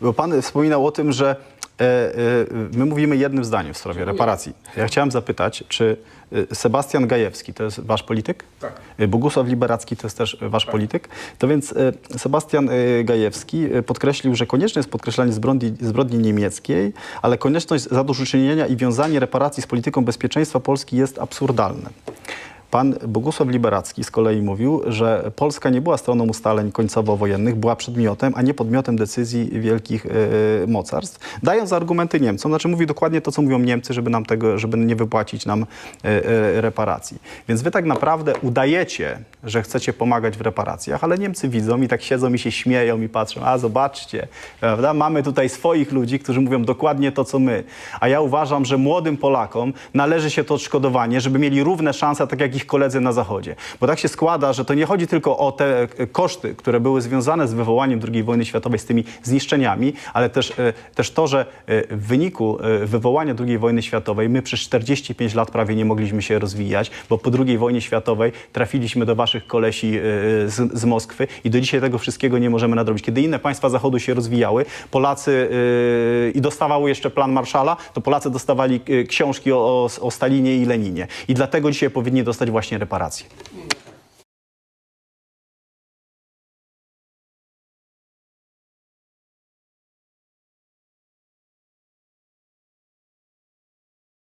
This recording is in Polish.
Bo pan wspominał o tym, że e, e, my mówimy jednym zdaniem w sprawie reparacji. Ja chciałem zapytać, czy e, Sebastian Gajewski to jest wasz polityk? Tak. Bogusław Liberacki to jest też wasz polityk? To więc Sebastian Gajewski podkreślił, że konieczne jest podkreślanie zbrodni, zbrodni niemieckiej, ale konieczność zadośćuczynienia i wiązanie reparacji z polityką bezpieczeństwa Polski jest absurdalne. Pan Bogusław Liberacki z kolei mówił, że Polska nie była stroną ustaleń końcowo-wojennych, była przedmiotem, a nie podmiotem decyzji wielkich e, mocarstw, dając argumenty Niemcom. Znaczy mówi dokładnie to, co mówią Niemcy, żeby nam tego, żeby nie wypłacić nam e, e, reparacji. Więc wy tak naprawdę udajecie, że chcecie pomagać w reparacjach, ale Niemcy widzą i tak siedzą i się śmieją i patrzą, a zobaczcie, prawda? Mamy tutaj swoich ludzi, którzy mówią dokładnie to, co my. A ja uważam, że młodym Polakom należy się to odszkodowanie, żeby mieli równe szanse, tak jak ich koledzy na Zachodzie. Bo tak się składa, że to nie chodzi tylko o te e, koszty, które były związane z wywołaniem II wojny światowej, z tymi zniszczeniami, ale też, e, też to, że e, w wyniku wywołania II wojny światowej my przez 45 lat prawie nie mogliśmy się rozwijać, bo po II wojnie światowej trafiliśmy do waszych kolesi z, z Moskwy i do dzisiaj tego wszystkiego nie możemy nadrobić. Kiedy inne państwa Zachodu się rozwijały, Polacy i dostawały jeszcze plan Marszala, to Polacy dostawali książki o, o, o Stalinie i Leninie. I dlatego dzisiaj powinni dostać właśnie reparacje.